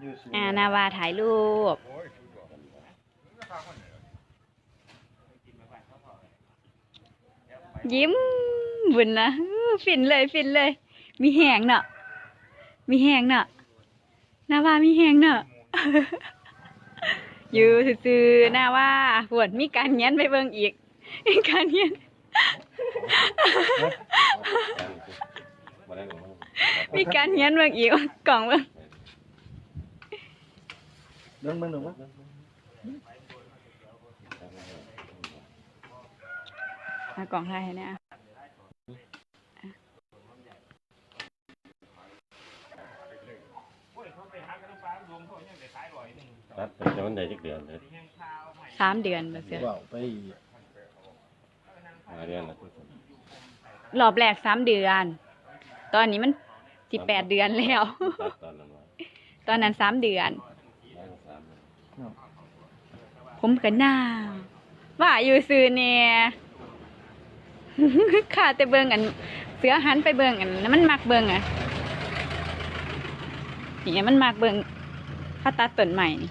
อยู่สูงอ่านาวาถ่ายรูป ยิ้มบุญนะอื้อฟินเลยฟินเลย มีแหงเนาะมีแหงเนาะนาวามีแหงเนาะอยู่ซื่อๆหน้าว่าปวดมีการเงี้ยนไปเบิ่งอีกมีการเงี้ยนมาได้หรือไม่มีการเงี้ยนเบิ่งอีกกล่องเบิ่งเดิ นเบิ่งหนูวะมากล่องไทยให้เนี่ยตัดไปจนได้จักเดือนเลยสามเดือนบ่เสือว่าวไปหาเดือนละรอบแรกสามเดือน ตอนนี้มันสิบแปดเดือนแล้วตัดตอนนั้นว่าตอนนั้นสามเดือน ได้สามเดือน ผมก็หน้าว่าอยู่ซื้อเนี่ยขาแต่เบิงอัน เสือหันไปเบิงอันนั้นมันมักเบิงอะนี่มันมักเบิงเขาตัดต้นใหม่นี่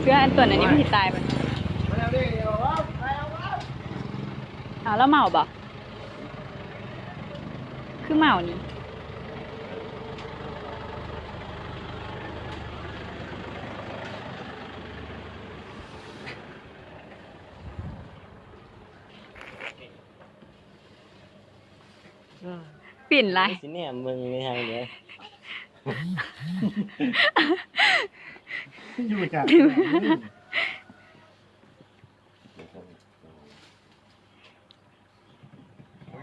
เสืออันต้นอันนี้มันสิตายไป อ้าวแล้วเมาบ่คือเมานี่ปิ่นไรสิเนี่ยมึงไม่ทางเดียวอยู่จาก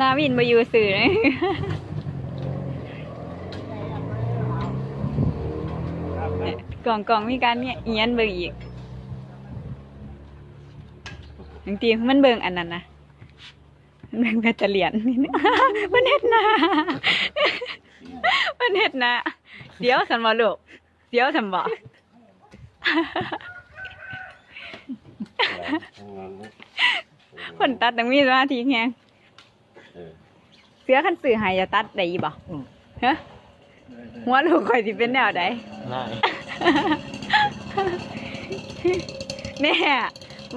นาวินมาอยู่สื่อเลยกล่องกล่องมีการเนี่ยเอียนเบิ่งอีกบางทีมันเบิ่งอันนั้นนะมันเบิ่งแบตเตอเลียนมันเฮ็ดหน้ามันเฮ็ดหน้าเสียวสันบ่ลูกเสียวสันบ่คนตัดต้องมีสมาธิแฮงเออ เสือคันสื่อใหายจะตัดได้อีบ่ฮะหัวลูกข่อยสิเป็นแนวใด ได้แน่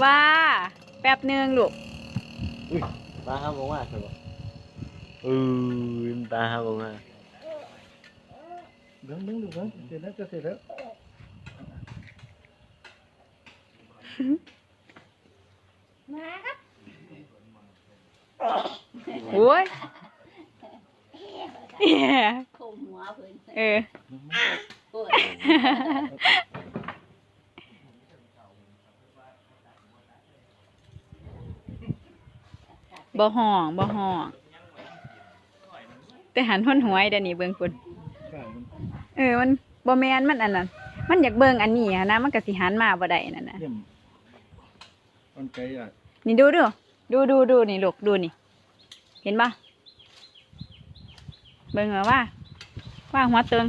ว่าแป๊บหนึงลูกตาห้ามบอกว่าครับอือตาห้ามบอกว่าเบิ่งเบิ่งดูเบิ่งเสร็จแล้วจะเสร็จแล้วโอ้ยแย่ โคมหัวเพิ่นเออปวดบ่ห้องบ่ห้องแต่หันห้นหวยเดี๋ยวนี้เบิ่งคุณใช่มันเออมันบ่แม่นมันอันนั้นมันอยากเบิ่งอันนี้อะนะมันก็สิหันมาบ่ได้นั่นน่ะเยี่ยมมันไกลอะนี่ดูดูดูดูดูนี่ลูกดูนี่ เห็นปะ เบิ่งเหรอว่าว่าหัวเติง